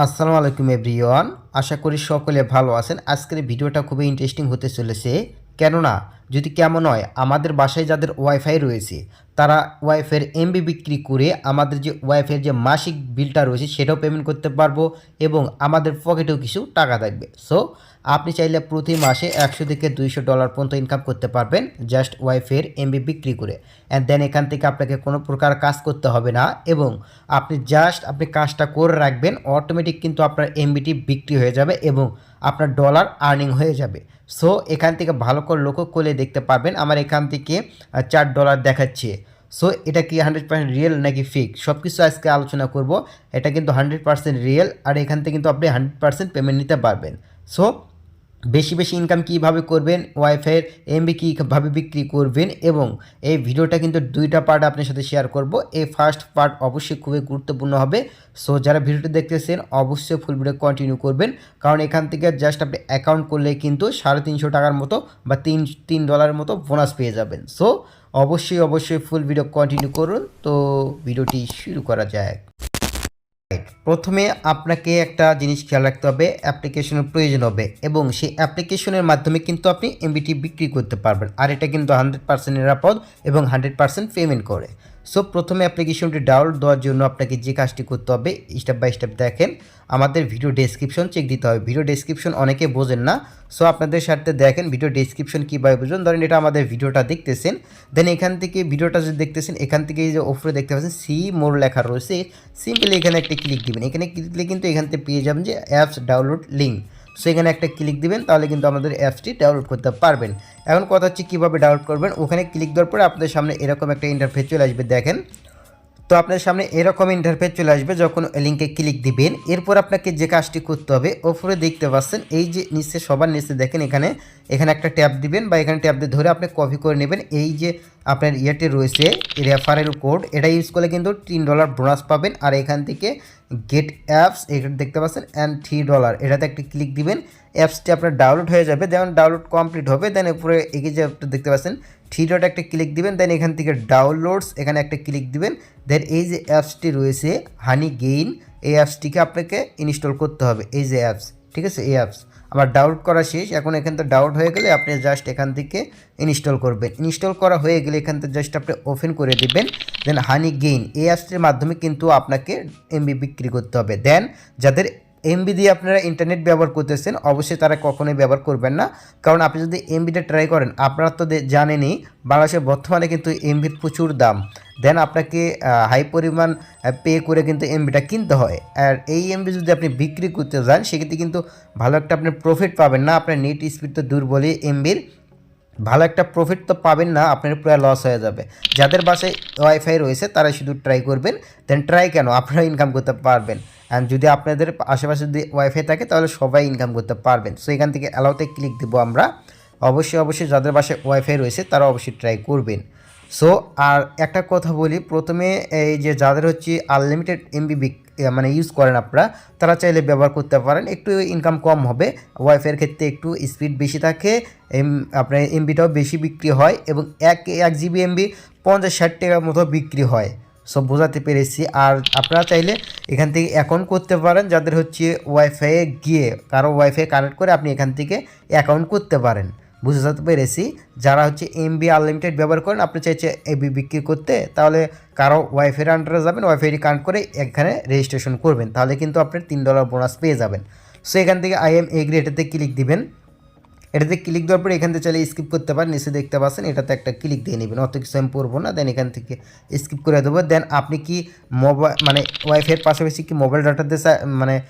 আসসালামু আলাইকুম এভরিওয়ান, আশা করি সকলে ভালো আছেন। আজকের ভিডিওটা খুবই ইন্টারেস্টিং হতে চলেছে। কেননা, যদি কেমন হয়, আমাদের বাসায় যাদের ওয়াইফাই রয়েছে তারা ওয়াইফাইয়ের এমবি বিক্রি করে আমাদের যে ওয়াইফের যে মাসিক বিলটা রয়েছে সেটাও পেমেন্ট করতে পারব এবং আমাদের পকেটেও কিছু টাকা থাকবে। সো আপনি চাইলে প্রতি মাসে একশো থেকে দুইশো ডলার পর্যন্ত ইনকাম করতে পারবেন জাস্ট ওয়াইফের এমবি বিক্রি করে। অ্যান্ড দেন এখান থেকে আপনাকে কোনো প্রকার কাজ করতে হবে না এবং আপনি জাস্ট আপনি কাজটা করে রাখবেন অটোমেটিক কিন্তু আপনার এমবিটি বিক্রি হয়ে যাবে এবং আপনার ডলার আর্নিং হয়ে যাবে। সো এখান থেকে ভালো করে লক্ষ্য করলে দেখতে পারবেন। আমার এখান থেকে চার ডলার দেখাচ্ছে। সো এটা কি হান্ড্রেড পার্সেন্ট রিয়েল নাকি ফিক সব কিছু আজকে আলোচনা করব। এটা কিন্তু হান্ড্রেড পার্সেন্ট রিয়েল আর এখান থেকে কিন্তু আপনি হান্ড্রেড পার্সেন্ট পেমেন্ট নিতে পারবেন। সো বেশি বেশি ইনকাম কীভাবে করবেন? ওয়াইফাইয়ের এমবি কীভাবে বিক্রি করবেন? এবং এই ভিডিওটা কিন্তু দুইটা পার্ট আপনার সাথে শেয়ার করব। এই ফার্স্ট পার্ট অবশ্যই খুবই গুরুত্বপূর্ণ হবে। সো যারা ভিডিওটা দেখতেছেন, অবশ্যই ফুল ভিডিও কন্টিনিউ করবেন। কারণ এখান থেকে জাস্ট আপনি অ্যাকাউন্ট করলে কিন্তু সাড়ে তিনশো টাকার মতো বা তিন তিন ডলারের মতো বোনাস পেয়ে যাবেন। সো অবশ্যই অবশ্যই ফুল ভিডিও কন্টিনিউ করুন। তো ভিডিওটি শুরু করা যায়. প্রথমে আপনাকে একটা জিনিস খেয়াল রাখতে হবে অ্যাপ্লিকেশনের প্রয়োজন হবে এবং সেই অ্যাপ্লিকেশনের মাধ্যমে কিন্তু আপনি এমবিটি বিক্রি করতে পারবেন। আর এটা কিন্তু হান্ড্রেড পার্সেন্ট নিরাপদ এবং হান্ড্রেড পার্সেন্ট পেমেন্ট করে। সো প্রথমে অ্যাপ্লিকেশনটি ডাউনলোড দেওয়ার জন্য আপনাকে যে কাজটি করতে হবে স্টেপ বাই স্টেপ দেখেন। আমাদের ভিডিও ডেসক্রিপশন চেক দিতে হবে। ভিডিও ডেসক্রিপশন অনেকে বোঝেন না। সো আপনাদের সাথে দেখেন ভিডিও ডেসক্রিপশন কীভাবে বুঝবেন। ধরেন এটা আমাদের ভিডিওটা দেখতেছেন। দেন এখান থেকে ভিডিওটা যদি দেখতেছেন, এখান থেকে যে ওপরে দেখতে পাচ্ছেন সি মোর লেখা রয়েছে। সিম্পলি এখানে একটা ক্লিক দিবেন। এখানে ক্লিক দিলে কিন্তু এখান থেকে পেয়ে যাবেন যে অ্যাপস ডাউনলোড লিঙ্ক সো এখানে একটা ক্লিক দিবেন, তাহলে কিন্তু আমাদের অ্যাপসটি ডাউনলোড করতে পারবেন। এখন কথা হচ্ছে কীভাবে ডাউনলোড করবেন? ওখানে ক্লিক দেওয়ার পরে আপনাদের সামনে এরকম একটা ইন্টারফেস চলে আসবে, দেখেন। তো আপনার সামনে এরকম ইন্টারফেস চলে আসবে, যখন লিঙ্কে ক্লিক দিবেন। এরপর আপনাকে যে কাজটি করতে হবে, ওপরে দেখতে পাচ্ছেন, এই যে নিচে, সবার নিচে দেখেন এখানে এখানে একটা ট্যাব দিবেন বা এখানে ট্যাব দিয়ে ধরে আপনি কপি করে নেবেন। এই যে আপনার ইয়েতে রয়েছে রেফারেল কোড এটা ইউজ করলে কিন্তু তিন ডলার বোনাস পাবেন। আর এখান থেকে গেট অ্যাপস এখানে দেখতে পাচ্ছেন অ্যান্ড থ্রি ডলার এটাতে একটি ক্লিক দিবেন অ্যাপসটি আপনার ডাউনলোড হয়ে যাবে যেমন ডাউনলোড কমপ্লিট হবে দেন উপরে এগিয়ে যে দেখতে পাচ্ছেন থ্রি ডট একটা ক্লিক দিবেন দেন এখান থেকে ডাউনলোডস এখানে একটা ক্লিক দিবেন দেন এই যে অ্যাপসটি রয়েছে হানি গেইন এই অ্যাপসটিকে আপনাকে ইনস্টল করতে হবে, এই যে অ্যাপস ঠিক আছে, এই অ্যাপস আমার ডাউট করা শেষ। এখন এখান থেকে ডাউট হয়ে গেলে আপনি জাস্ট এখান থেকে ইনস্টল করবেন। ইনস্টল করা হয়ে গেলে এখান থেকে জাস্ট আপনি ওপেন করে দিবেন। দেন হানি গেইন এই অ্যাপসটির মাধ্যমে কিন্তু আপনাকে এমবি বিক্রি করতে হবে। দেন যাদের এমবি দিয়ে আপনারা ইন্টারনেট ব্যবহার করতেছেন, অবশ্যই তারা কখনোই ব্যবহার করবেন না। কারণ আপনি যদি এমবিটা ট্রাই করেন, আপনারা তো জানেনই বাংলাদেশে বর্তমানে কিন্তু এমবির প্রচুর দাম। দেন আপনাকে হাই পরিমাণ পে করে কিন্তু এমবিটা কিনতে হয়। আর এই এমবি যদি আপনি বিক্রি করতে যান, সেক্ষেত্রে কিন্তু ভালো একটা আপনি প্রফিট পাবেন না। আপনার নেট স্পিড তো দুর্বলই এমবির ভালো একটা প্রফিট তো পাবেন না, আপনার পুরো লস হয়ে যাবে। যাদের বাসায় ওয়াইফাই রয়েছে তারা শুধু ট্রাই করবেন দেন ট্রাই কেন? আপনারা ইনকাম করতে পারবেন। অ্যান্ড যদি আপনাদের আশেপাশে যদি ওয়াইফাই থাকে, তাহলে সবাই ইনকাম করতে পারবেন। সো এখান থেকে অ্যালাউতে ক্লিক দেবো আমরা। অবশ্যই অবশ্যই যাদের বাসায় ওয়াইফাই রয়েছে তারা অবশ্যই ট্রাই করবেন। সো আর একটা কথা বলি, প্রথমে এই যে যাদের হচ্ছে আনলিমিটেড এমবি মানে ইউজ করেন আপনারা, তারা চাইলে ব্যবহার করতে পারেন। একটু ইনকাম কম হবে। ওয়াইফাইয়ের ক্ষেত্রে একটু স্পিড বেশি থাকে। এম আপনার এমবিটাও বেশি বিক্রি হয় এবং এক এক জিবি এমবি পঞ্চাশ ষাট টাকার মতো বিক্রি হয়। সব বোঝাতে পেরেছি। আর আপনারা চাইলে এখান থেকে অ্যাকাউন্ট করতে পারেন, যাদের হচ্ছে ওয়াইফাইয়ে গিয়ে কারও ওয়াইফাই কানেক্ট করে আপনি এখান থেকে অ্যাকাউন্ট করতে পারেন। বুঝতে পেরেছি। যারা হচ্ছে এমবি আনলিমিটেড ব্যবহার করেন, আপনি চাইছে এবি বিক্রি করতে, তাহলে কারও ওয়াইফাইয়ের আন্ডারে যাবেন ওয়াইফাইটি কানেক্ট করে এখানে রেজিস্ট্রেশন করবেন। তাহলে কিন্তু আপনার তিন ডলার বোনাস পেয়ে যাবেন। সো এখান থেকে আই এম এগ্রি এটাতে ক্লিক দিবেন। এটাতে ক্লিক দেওয়ার পরে এখান থেকে চাইলে স্কিপ করতে পারেন, নিচে দেখতে পাচ্ছেন, এটাতে একটা ক্লিক দিয়ে নেবেন। অত কিছু আমি পড়ব না দেন এখান থেকে স্কিপ করে দেবো। দেন আপনি কি মোবাইল মানে ওয়াইফাইয়ের পাশাপাশি কি মোবাইল ডাটা দিয়ে চা- মানে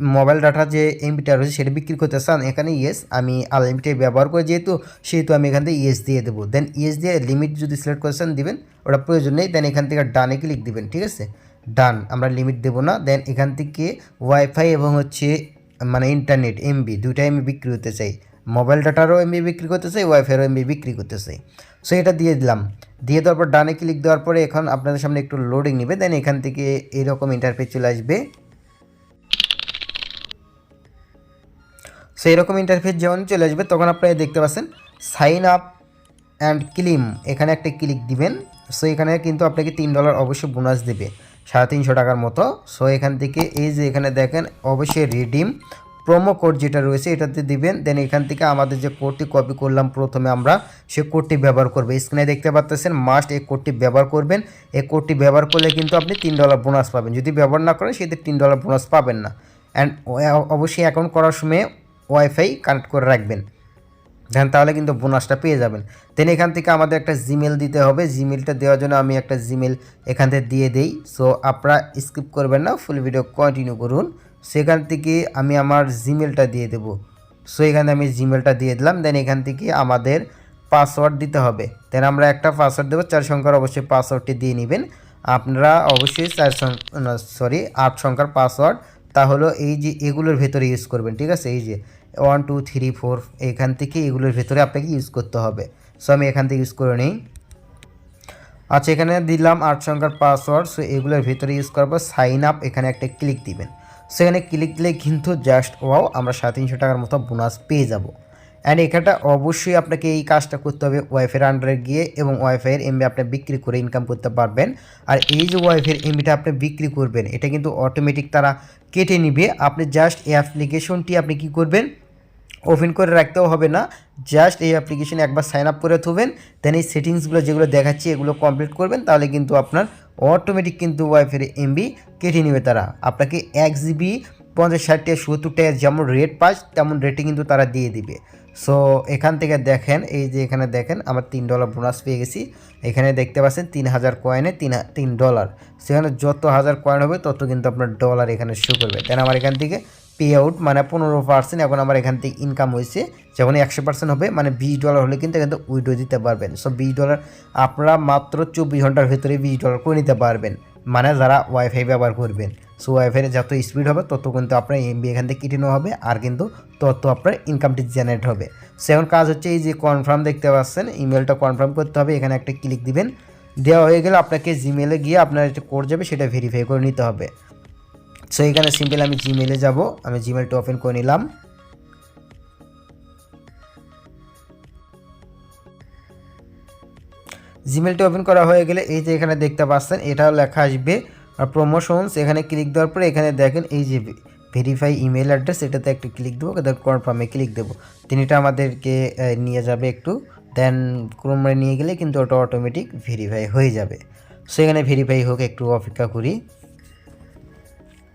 মোবাইল ডাটা যে এমবিটা রয়েছে সেটা বিক্রি করতে চান? এখানে ইয়েস আমি আনলিমিটেড ব্যবহার করে যেহেতু, সেহেতু আমি এখান থেকে ইয়েস দিয়ে দেবো। দেন ইয়েস দিয়ে লিমিট যদি সিলেক্ট করেছেন দেবেন, ওটা প্রয়োজন নেই। দেন এখান থেকে ডানে ক্লিক দিবেন, ঠিক আছে? ডান আমরা লিমিট দেবো না। দেন এখান থেকে ওয়াইফাই এবং হচ্ছে মানে ইন্টারনেট এমবি, দুইটাই আমি বিক্রি হতে চাই। মোবাইল ডাটারও এমবি বিক্রি করতেছে, ওয়াইফাইয়েরও এমবি বিক্রি করতেছে। সো এটা দিয়ে দিলাম। দিয়ে দেওয়ার পর ডানে ক্লিক দেওয়ার পরে এখন আপনাদের সামনে একটু লোডিং নেবে দেন এখান থেকে এইরকম ইন্টারফেস চলে আসবে। সেই রকম ইন্টারফেস যখন চলে আসবে, তখন আপনারা দেখতে পাচ্ছেন সাইন আপ অ্যান্ড ক্লিম এখানে একটা ক্লিক দিবেন। সো এখানে কিন্তু আপনাকে তিন ডলার অবশ্যই বোনাস দেবে, সাড়ে তিনশো টাকার মতো। সো এখান থেকে এই যে এখানে দেখেন, অবশ্যই রিডিম প্রোমো কোড যেটা রয়েছে, এটাতে দিবেন। দেন এখান থেকে আমাদের যে কোডটি কপি করলাম প্রথমে আমরা, সে কোডটি ব্যবহার করব। স্ক্রিনে দেখতে পাচ্ছেন মাস্ট এই কোডটি ব্যবহার করবেন। এই কোডটি ব্যবহার করলে কিন্তু আপনি তিন ডলার বোনাস পাবেন। যদি ব্যবহার না করেন, সেক্ষেত্রে তিন ডলার বোনাস পাবেন না। অ্যান্ড অবশ্যই অ্যাকাউন্ট করার সময় ওয়াইফাই কানেক্ট করে রাখবেন। দেন তাহলে কিন্তু বোনাসটা পেয়ে যাবেন। দেন এখান থেকে আমাদের একটা জিমেল দিতে হবে। জিমেলটা দেওয়ার জন্য আমি একটা জিমেল এখান থেকে দিয়ে দেই। সো আপনারা স্কিপ করবেন না ফুল ভিডিও কন্টিনিউ করুন। সেখান থেকে আমি আমার জিমেলটা দিয়ে দেব। সো এখানে আমি জিমেলটা দিয়ে দিলাম দেন এখান থেকে আমাদের পাসওয়ার্ড দিতে হবে। দেন আমরা একটা পাসওয়ার্ড দেবো, চার সংখ্যার অবশ্যই পাসওয়ার্ডটি দিয়ে নেবেন। আপনারা অবশ্যই চার সরি আট সংখ্যার পাসওয়ার্ড তাহলে এই যে এগুলোর ভেতরে ইউজ করবেন, ঠিক আছে? এই যে ওয়ান টু থ্রি ফোর এখান থেকে এগুলোর ভেতরে আপনাকে ইউজ করতে হবে। সো আমি এখান থেকে ইউজ করে নিই। আচ্ছা এখানে দিলাম আট সংখ্যার পাসওয়ার্ড সো এগুলোর ভেতরে ইউজ করার পর সাইন আপ এখানে একটা ক্লিক দিবেন। সো এখানে ক্লিক দিলে কিন্তু জাস্ট ওয়াও আমরা সাড়ে তিনশো টাকার মতো বোনাস পেয়ে যাব। অ্যান্ড এখানটা অবশ্যই আপনাকে এই কাজটা করতে হবে ওয়াইফাইয়ের আন্ডারে গিয়ে এবং ওয়াইফাইয়ের এমবি আপনি বিক্রি করে ইনকাম করতে পারবেন। আর এই যে ওয়াইফাইয়ের এমবিটা আপনি বিক্রি করবেন, এটা কিন্তু অটোমেটিক তারা কেটে নিবে। আপনি জাস্ট এই অ্যাপ্লিকেশনটি আপনি কি করবেন? ওপেন করে রাখতেও হবে না। জাস্ট এই অ্যাপ্লিকেশনে একবার সাইন আপ করে থবেন। দেন এই সেটিংসগুলো যেগুলো দেখাচ্ছি, এগুলো কমপ্লিট করবেন। তাহলে কিন্তু আপনার অটোমেটিক কিন্তু ওয়াইফের এমবি কেটে নেবে তারা। আপনাকে এক জিবি পঞ্চাশ ষাটটা টাকা সত্তর যেমন রেট পাস, তেমন রেটে কিন্তু তারা দিয়ে দিবে। সো এখান থেকে দেখেন, এই যে এখানে দেখেন, আমার তিন ডলার বোনাস পেয়ে গেছি। এখানে দেখতে পাচ্ছেন, তিন হাজার কয়েনে তিন তিন ডলার সেখানে যত হাজার কয়েন হবে, তত কিন্তু আপনার ডলার এখানে শো করবে। দেন আমার এখান থেকে পে আউট মানে পনেরো পার্সেন্ট এখন আমার এখান থেকে ইনকাম হয়েছে। যখন একশো পার্সেন্ট হবে মানে বিশ ডলার হলে কিন্তু এখান থেকে উইড্রো দিতে পারবেন। সো বিশ ডলার আপনারা মাত্র চব্বিশ ঘণ্টার ভেতরে বিশ ডলার করে নিতে পারবেন। মানে যারা ওয়াইফাই ব্যবহার করবেন। সো ওয়াইফাইয়ের যত স্পিড হবে, তত কিন্তু আপনার এমবি এখান থেকে কেটে নেওয়া হবে, আর কিন্তু তত আপনার ইনকামটি জেনারেট হবে। সো এখন কাজ হচ্ছে এই যে কনফার্ম দেখতে পাচ্ছেন ইমেলটা কনফার্ম করতে হবে, এখানে একটা ক্লিক দিবেন। দেওয়া হয়ে গেলে আপনাকে জিমেলে গিয়ে আপনার একটা কোড যাবে, সেটা ভেরিফাই করে নিতে হবে। সো এখানে সিম্পল আমি জিমেলে যাব। আমি জিমেলটা ওপেন করে নিলাম। জিমেলটা ওপেন করা হয়ে গেলে এই যে এখানে দেখতে পাচ্ছেন, এটাও লেখা আসবে। আর প্রমোশনস এখানে ক্লিক দেওয়ার পরে এখানে দেখেন এই যে ভেরিফাই ইমেল অ্যাড্রেস এটাতে একটু ক্লিক দেবো কনফার্মে ক্লিক দেবো। তিনি এটা আমাদেরকে নিয়ে যাবে একটু। দেন ক্রোমে নিয়ে গেলে কিন্তু ওটা অটোমেটিক ভেরিফাই হয়ে যাবে। সো এখানে ভেরিফাই হোক, একটু অপেক্ষা করি।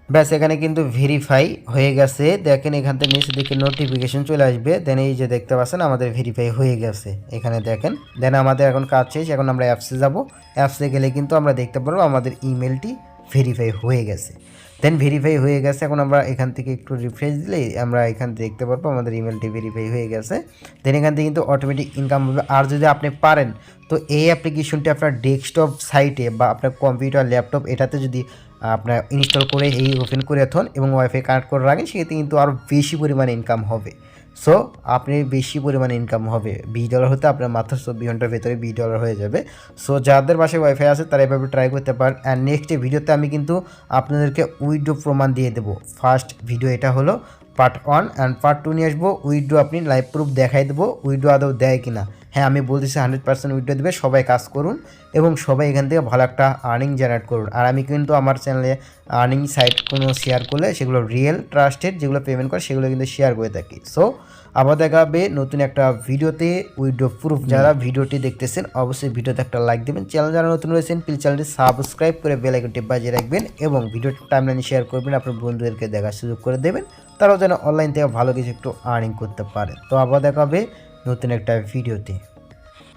ব্যাস, এখানে কিন্তু ভেরিফাই হয়ে গেছে। দেখেন, এখান থেকে নিচে দিকে নোটিফিকেশন চলে আসবে। দেন এই যে দেখতে পাচ্ছেন, আমাদের ভেরিফাই হয়ে গেছে। এখানে দেখেন দেন আমাদের এখন কাজ শেষ। এখন আমরা অ্যাপসে যাব। অ্যাপসে গেলে কিন্তু আমরা দেখতে পারব আমাদের ইমেলটি ভেরিফাই হয়ে গেছে। দেন ভেরিফাই হয়ে গেছে। এখন আমরা এখান থেকে একটু রিফ্রেশ দিলেই আমরা এখান থেকে দেখতে পারব আমাদের ইমেলটি ভেরিফাই হয়ে গেছে। দেন এখান থেকে কিন্তু অটোমেটিক ইনকাম হবে। আর যদি আপনি পারেন, তো এই অ্যাপ্লিকেশনটি আপনার ডেস্কটপ সাইটে বা আপনার কম্পিউটার ল্যাপটপ এটাতে যদি আপনার ইনস্টল করে এই ওপেন করে থন এবং ওয়াইফাই কানেক্ট করে রাখেন, সেক্ষেত্রে কিন্তু আরও বেশি পরিমাণে ইনকাম হবে। সো আপনি বেশি পরিমাণে ইনকাম হবে। বিশ ডলার হতে আপনার মাত্র চব্বিশ ঘণ্টার ভেতরে বিশ ডলার হয়ে যাবে। সো যাদের বাসায় ওয়াইফাই আছে, তারা এভাবে ট্রাই করতে পারেন। অ্যান্ড নেক্সট ভিডিওতে আমি কিন্তু আপনাদেরকে উইডো প্রমাণ দিয়ে দেবো। ফার্স্ট ভিডিও এটা হলো part one and part two নিয়ে আসব। উইডো আপনি লাইভ প্রুফ দেখাই দেবো। উইডো আদৌ দেয় কিনা। হ্যাঁ আমি বলতেছি হান্ড্রেড পার্সেন্ট উইডো দেবে সবাই কাজ করুন এবং সবাই এখান থেকে ভালো একটা আর্নিং জেনারেট করুন। আর আমি কিন্তু আমার চ্যানেলে আর্নিং সাইট কোনো শেয়ার করলে সেগুলো রিয়েল ট্রাস্টেড যেগুলো পেমেন্ট করে সেগুলো কিন্তু শেয়ার করে থাকি। সো আবার দেখা হবে নতুন একটা ভিডিওতে উইডো প্রুফ যারা ভিডিওটি দেখতেছেন অবশ্যই ভিডিওতে একটা লাইক দেবেন। চ্যানেল যারা নতুন রয়েছেন প্লিজ চ্যানেলটি সাবস্ক্রাইব করে বেল আইকনটি বাজিয়ে রাখবেন এবং ভিডিওটি টাইমলাইনে শেয়ার করবেন আপনার বন্ধুদেরকে দেখার সুযোগ করে দেবেন। তারাও যেন অনলাইন থেকে ভালো কিছু একটু আর্নিং করতে পারে। তো আবার দেখা হবে নতুন একটা ভিডিওতে।